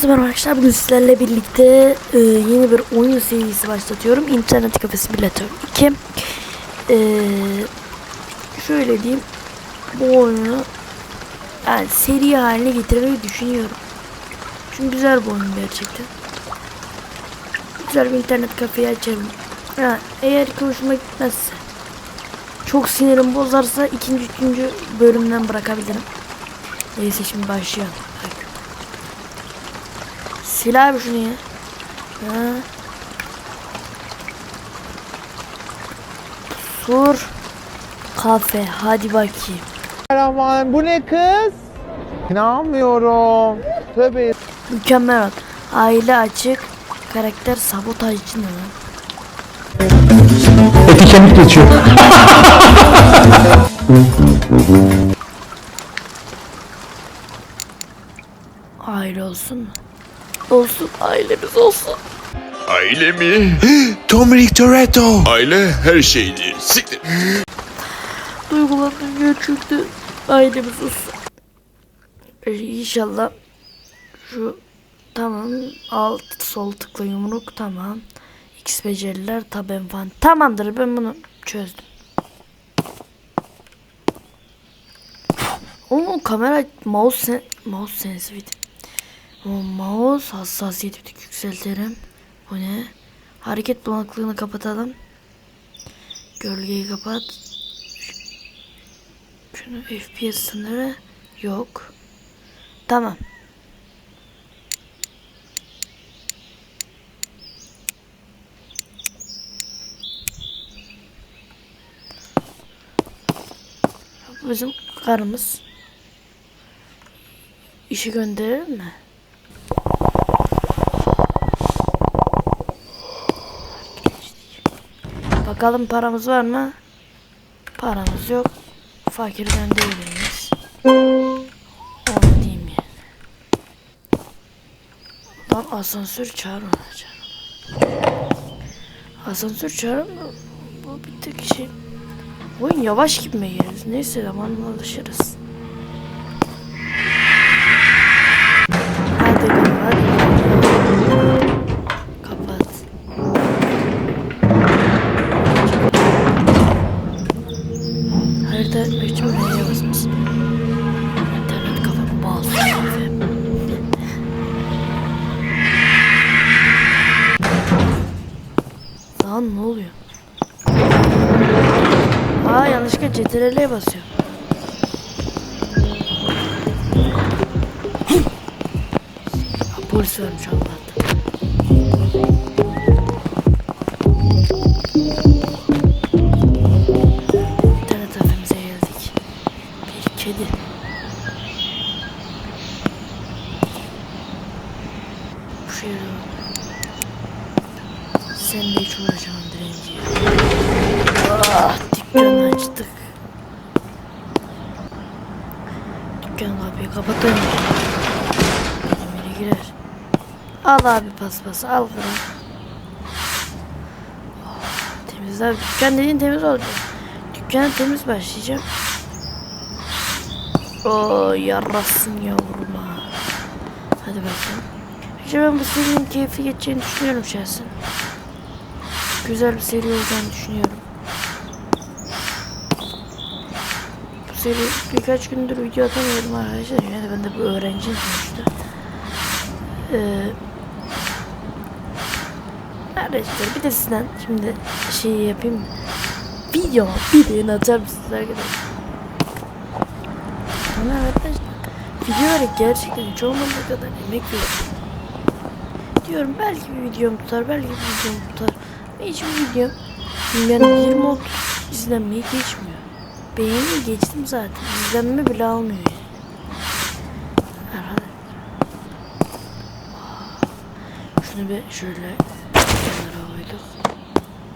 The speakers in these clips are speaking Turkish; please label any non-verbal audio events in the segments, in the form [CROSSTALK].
Herkese merhaba arkadaşlar. Bugün sizlerle birlikte e, yeni bir oyun serisi başlatıyorum. İnternet kafesi Simulator 2. E, şöyle diyeyim. Bu oyunu yani seri haline getirmeyi düşünüyorum. Çünkü güzel bir oyun gerçekten. Güzel bir internet kafeyi açarım. Ha, eğer ki hoşuma gitmezse çok sinirim bozarsa ikinci üçüncü bölümden bırakabilirim. Neyse şimdi başlayalım. Sil abi şunu ya. Ha. Sur. Kafe. Hadi bakayım. Aman bu ne kız? İnanmıyorum. Tövbe. Mükemmel. bak. Aile açık. Karakter sabotajcı ne lan? Eti kemik geçiyor. Aile olsun mu? Olsun. Ailemiz olsun. Aile mi? [GASPS] Dominic Toretto. Aile her şeydir. Siktir. Duygulandım gerçekten. Ailemiz olsun. Ee, İnşallah şu tamam alt sol tıkla yumruk tamam. X beceriler taben falan. Tamamdır ben bunu çözdüm. O kamera mouse sen, mouse sensitivity. O mouse hassasiyeti bir yükseltelim. Bu ne? Hareket bulanıklığını kapatalım. Gölgeyi kapat. Şunu FPS sınırı yok. Tamam. Bizim karımız. İşi gönderir mi? Bakalım paramız var mı? Paramız yok. Fakirden değiliz. Onu diyeyim yani. Lan asansör çağırma çağırma. Asansör çağırma. Bu bir tek şey. Oyun yavaş gibi mi geliriz? Neyse zamanla alışırız. R'ye basmışsın. İnternet kafamı bağlı. Lan ne oluyor? Aa yanlışlıkla CTRL'ye basıyor. Polis vermiş Allah'tan. Bu şehirde Seninle hiç uğraşamam direnci. Ah, dükkanı açtık. Dükkan kapıyı kapatalım. Benim biri girer. Al abi paspası al bırak. Oh, temiz abi. Dükkan dediğin temiz olacak. Dükkana temiz başlayacağım. Oo yarasın yavrum ha. Hadi bakalım. İşte ben bu serinin keyifli geçeceğini düşünüyorum şahsen. Güzel bir seri olacağını düşünüyorum. Bu seri birkaç gündür video atamıyorum arkadaşlar. Yine ben de bir öğrenciyim sonuçta. Ee, arkadaşlar bir de sizden şimdi şey yapayım? Video yayın atar mısınız arkadaşlar? Ama arkadaşlar videolara gerçekten olmadığı kadar emek veriyorum. Diyorum belki bir videom tutar, belki bir videom tutar. Ve hiçbir videom yani 20-30 izlenmeyi geçmiyor. Beğeni geçtim zaten. İzlenme bile almıyor yani. Şunu bir şöyle kenara koyduk.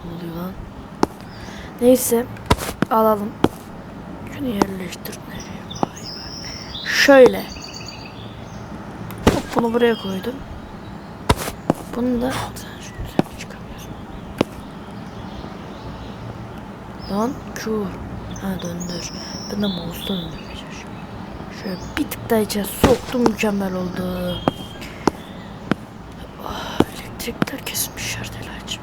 Ne oluyor lan? Neyse alalım. Şunu yerleştir nereye? Vay vay. Şöyle. Bunu buraya koydum. Bunu da sen şunu sen çıkamıyorsun. Lan Q. Ha döndür. Ben de mouse'la döndürmeye çalışıyorum. Şöyle bir tık daha içeri soktum mükemmel oldu. Elektrikler kesilmiş şartelacım.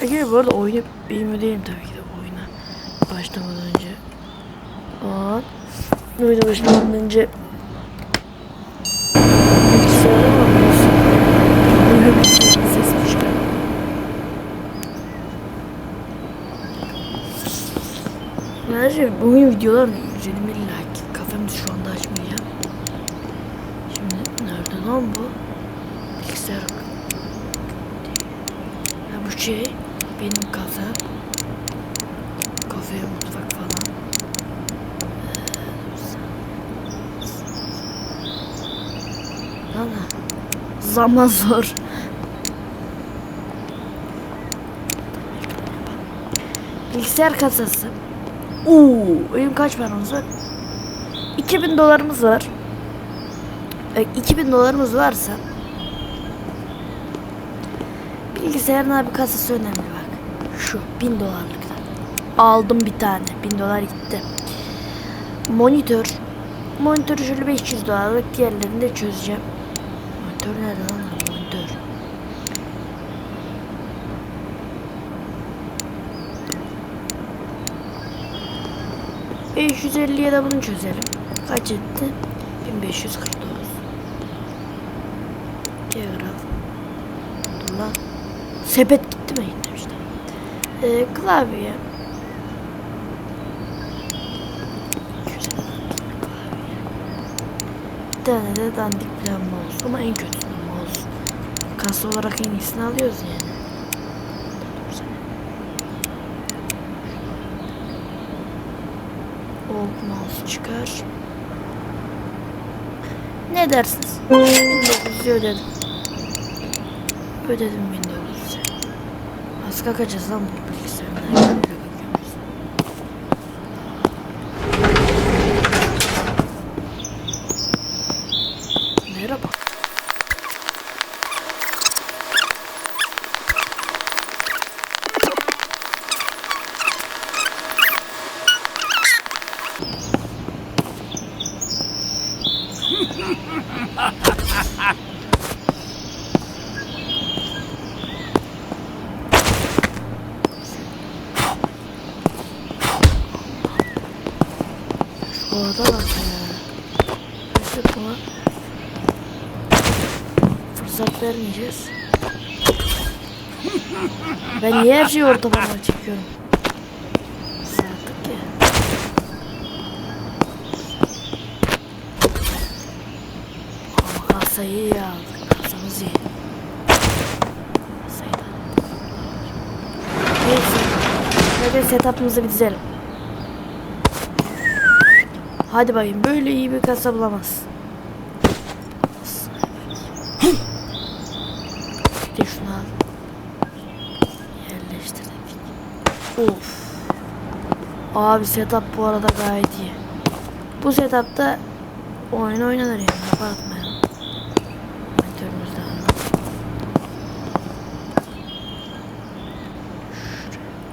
Ege bu arada oyunu bilmiyor değilim tabii ki de oyuna başlamadan önce. Aa, oyuna başlamadan önce bilgisayara mı bakıyorsun? Oyuna bilgisayarın sesi çıkar. Bence bu oyun videolarını izledim illa ki. Kafamız şu anda açmıyor. Şimdi nerede lan bu? Bilgisayar. Ha bu şey benim kafe. Kafe mutfak falan. Ee, Ana. Zaman zor. Bilgisayar kasası. Oo, benim kaç paramız var? 2000 dolarımız var. E, 2000 dolarımız varsa bilgisayarın abi kasası önemli bak. Şu 1000 dolarlıktan. Aldım bir tane. 1000 dolar gitti. Monitör. Monitörü şöyle 500 dolarlık diğerlerini de çözeceğim. Monitör nerede lan? Monitör. ...550'ye de bunu çözelim. Kaç etti? 1549. Geograf. Dur. Sepet gitti mi yine işte. Ee, klavye. Bir tane de dandik plan mouse ama en kötüsü mouse. Kasa olarak en iyisini alıyoruz yani. Dur sen. Old mouse çıkar. Ne dersiniz? 1900'ü ödedim. Ödedim 1900'ü. Az kakacağız lan bu bilgisayardan. Böyle bakıyoruz. Merhaba. Şu arada bak ya. İşte buna fırsat vermeyeceğiz. Ben niye her şeyi ortamına çekiyorum? Sadık ya. Ama kasayı iyi aldık. Kasamız iyi. Kasayı da. Neyse. Hadi setup'ımızı bir dizelim. Hadi bakayım böyle iyi bir kasa bulamaz. Bir de şunu al. Yerleştirdik. Of. Abi setup bu arada gayet iyi. Bu setupta oyun oynanır yani.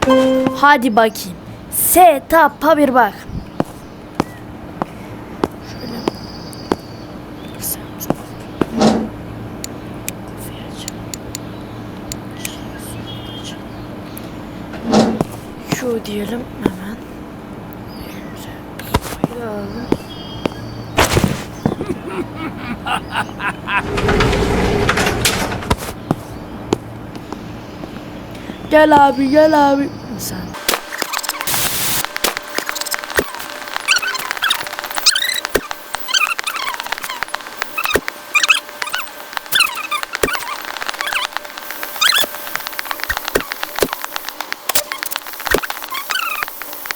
De al. Hadi bakayım. Setup'a bir bak. Şöyle. Bilgisayarımıza bakayım. Kafayı açalım. Şunu açalım. Şu diyelim hemen. Alalım. Gel abi gel abi. Sen.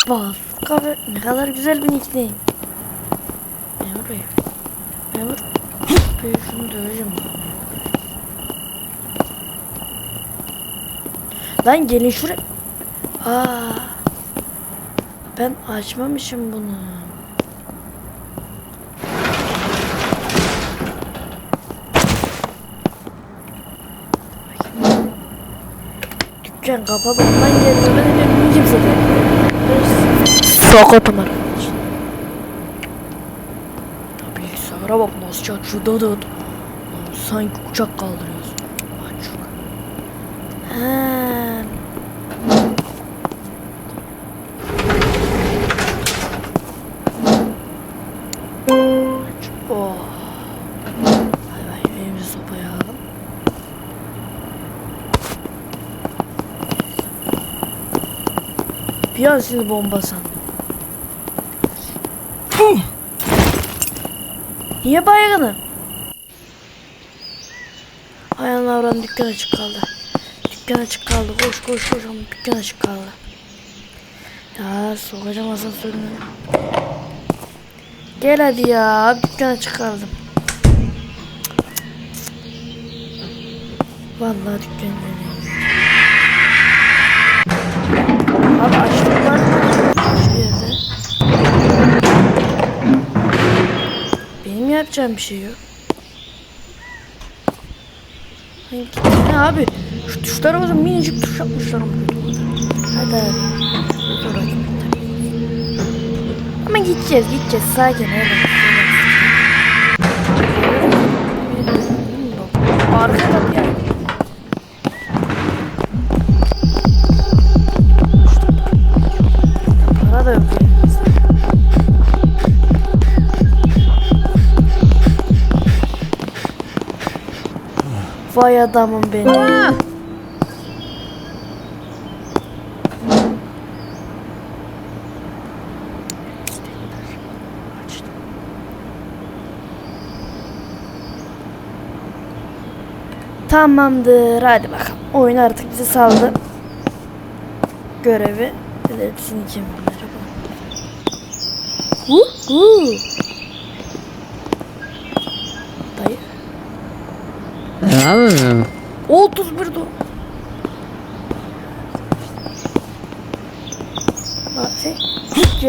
Kahve ne kadar güzel bir nickname. Oraya? Ne var? Ben şunu döveceğim. Lan gelin şuraya. Aa. Ben açmamışım bunu. Dükkan kapalı. Geldim. Ben geldim. Kimse de. Sokottum arkadaşlar. Bilgisayara bak maskat şurada da sanki uçak kaldırıyorsun. Bak şurada. Ha. Bir an seni bomba sandım. Niye baygınım? Ayağına avran dükkan açık kaldı. Dükkan açık kaldı. Koş koş koş ama dükkan açık kaldı. Ya sokacağım asansörünü. Gel hadi ya. Dükkan açık kaldım. Vallahi dükkan. Abi açlık yapacağım bir şey yok. Hani gitsene abi. Şu tuşlara bakın minicik tuş yapmışlar. Hadi abi. Dur bakayım. Ama gideceğiz gideceğiz sakin ol. Arkada bir Vay adamım benim. Tamamdır. Hadi bakalım. Oyun artık bize saldı. Görevi. İletişim kim? Merhaba. Hu hu. Dayı. 31 do. Bak sen hiç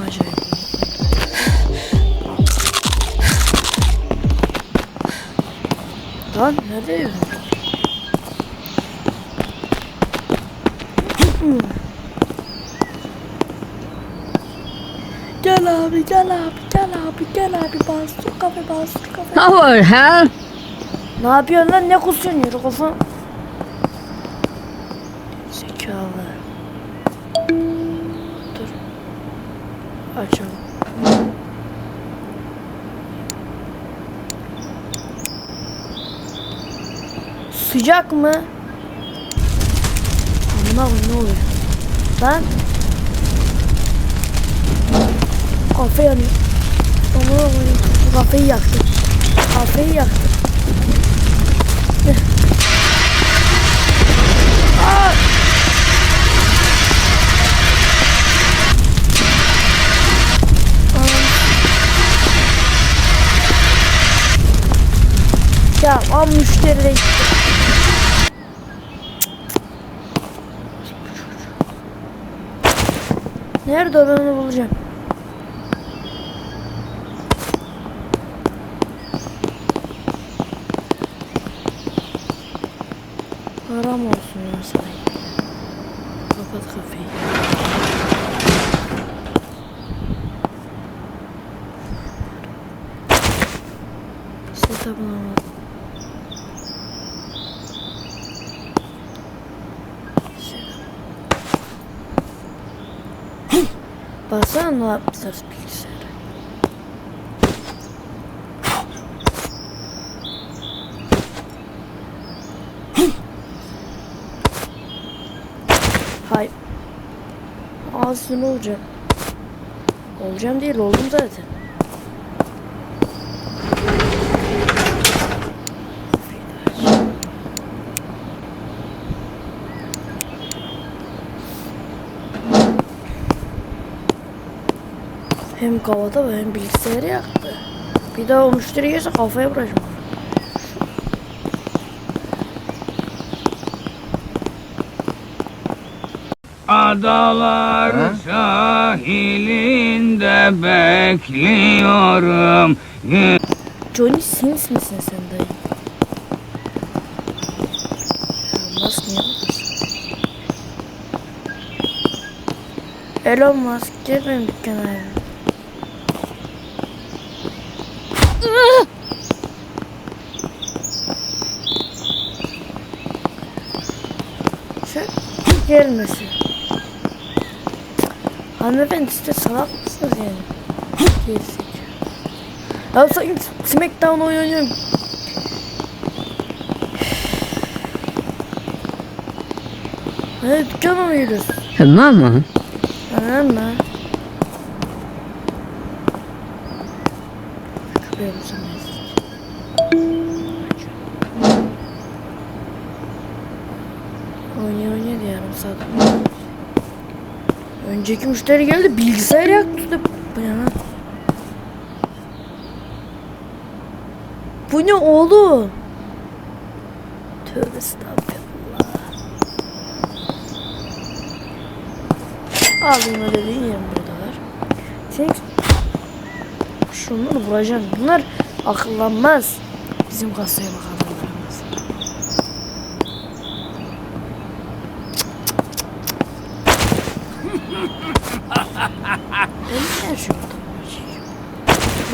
acayip. Lan nerede? Gel abi gel abi gel abi gel abi bastır kafe bastır kafe. What the hell? Ne yapıyorsun lan ne kusuyorsun yürü kafam. Zekalı. Dur. Açalım. Sıcak mı? Koyayım, ne oluyor? Lan. Kafe yanıyor. Amına koyayım. Kafeyi yaktım. Kafeyi yaktım. Ya am müşteri de. Nerede o ben onu bulacağım. Haram olsun ya sana. Kapat kafayı. Setup'ını alalım. Baksana ne yaptılar bilgisayara. Hay. Ağzını olacağım. Olacağım değil oldum zaten. Hem kavada hem bilgisayarı yaktı. Bir daha o müşteri gelirse kafaya vuracağım. Adalar sahilinde bekliyorum. Johnny Sins misin sen dayı? Niye buradasın? Elon Musk gel benim dükkana abi. Sen gelmesin. Hanımefendi siz de salak mısınız yani? Gerizekalı. Ya sanki Smackdown oynuyorum. Hadi dükkana mı gidiyorsun? Tamam mı? Anladın mı? Kapıya basamayız. Saat. Önceki müşteri geldi bilgisayar yaktı. Bu ne lan? Bu ne oğlum? Tövbe estağfurullah. Alayım ödediğin yerim buradalar. Sen şunları vuracaksın. Bunlar akıllanmaz. Bizim kasaya bak adamlarımız. Ben niye şu burada bir şey yok?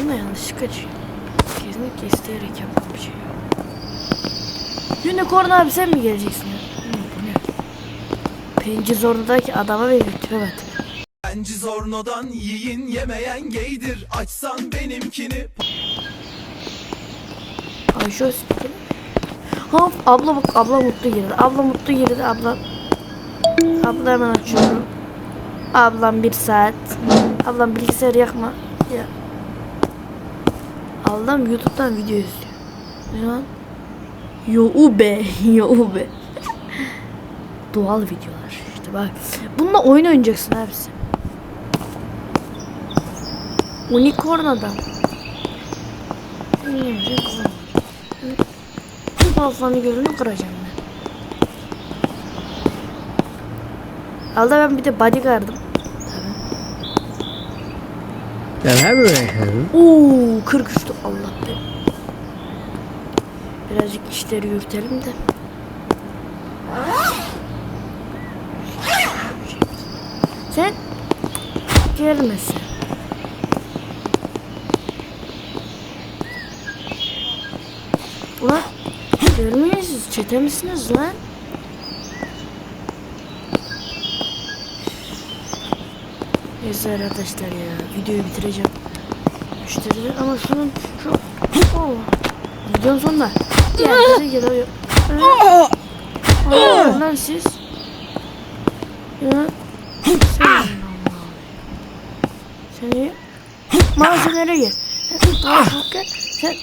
Bunda yanlışlıkla. Kesinlikle isteyerek yaptığım bir şey yok. Unicorn abi sen mi geleceksin ya? Bu ne? Penci Zorlu'daki adama bir tipe bak. Bence zornodan yiyin yemeyen gaydir Açsan benimkini Ay şu spikeri. Hop abla bak abla mutlu girdi. Abla mutlu girdi abla. Abla hemen açıyorum. Ablam bir saat. Ablam bilgisayarı yakma. Ya. Ablam YouTube'dan video izliyor. Ne lan? Yo be. [LAUGHS] Yo be. Doğal videolar işte bak. Bununla oyun oynayacaksın sen. Unicorn adam. Balfanı gözünü kıracağım ben. Alda ben bir de bodyguardım. Neler böyle? Oo 43'tü Allah be. Birazcık işleri yürütelim de. Sen gelmesin. Ulan görmeyin siz çete misiniz lan? Neyse arkadaşlar ya videoyu bitireceğim. Müşteriler ama şunun şu Allah. Videonun sonunda diğerleri geliyor. Allah lan siz. Ya. Seni malzemelere gir. Sen.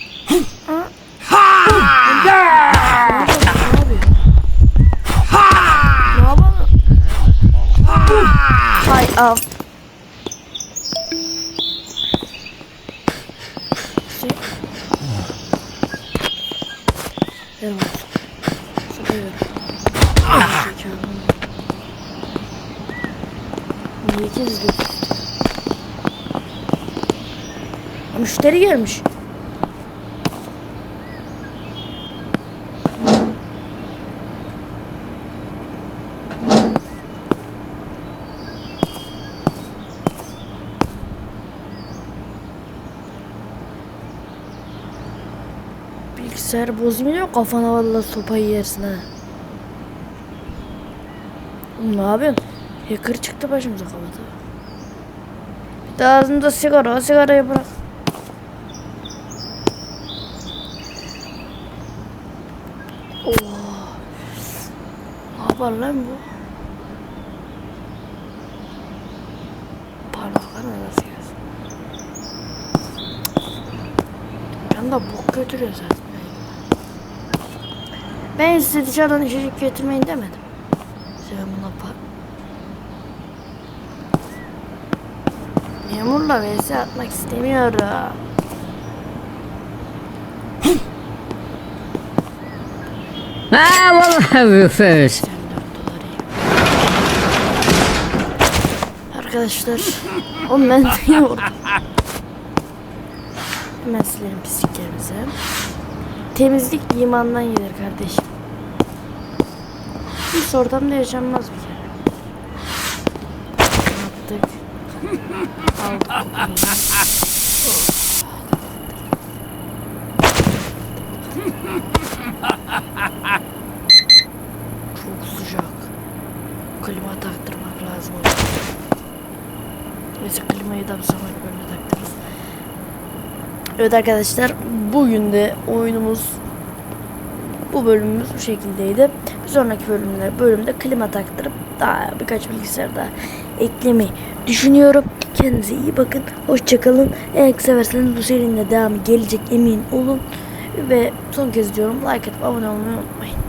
Hay av. Ver. Zekalı. Niye gizli? Müşteri gelmiş. Bilgisayar bozmuyor kafana valla sopayı yersin ha. Ne yapıyorsun? Hacker çıktı başımıza kafada. Bir de ağzında sigara, o sigarayı bırak. Oh. Ne yapar lan bu? Parmaklar arası gelsin. Ben de bok götürüyor zaten. Ben size dışarıdan içecek getirmeyin demedim. Sen buna par... Memurla vs atmak istemiyorum. [LAUGHS] Ha vallahi bir fes. 84 dolar iyi. Arkadaşlar, o ben vurdum? Hemen silelim pisliklerimizi. Temizlik imandan gelir kardeşim. Hiç ortamda yaşanmaz bir kere. taktık. Aldık. Çok sıcak. Klima taktırmak lazım. Neyse klimayı da bu sefer böyle taktırırız. Evet arkadaşlar bugün de oyunumuz bu bölümümüz bu şekildeydi. Bir sonraki bölümde, bölümde klima taktırıp daha birkaç bilgisayar daha eklemeyi düşünüyorum. Kendinize iyi bakın. Hoşçakalın. Eğer severseniz bu serinin de devamı gelecek emin olun. Ve son kez diyorum like atıp abone olmayı unutmayın.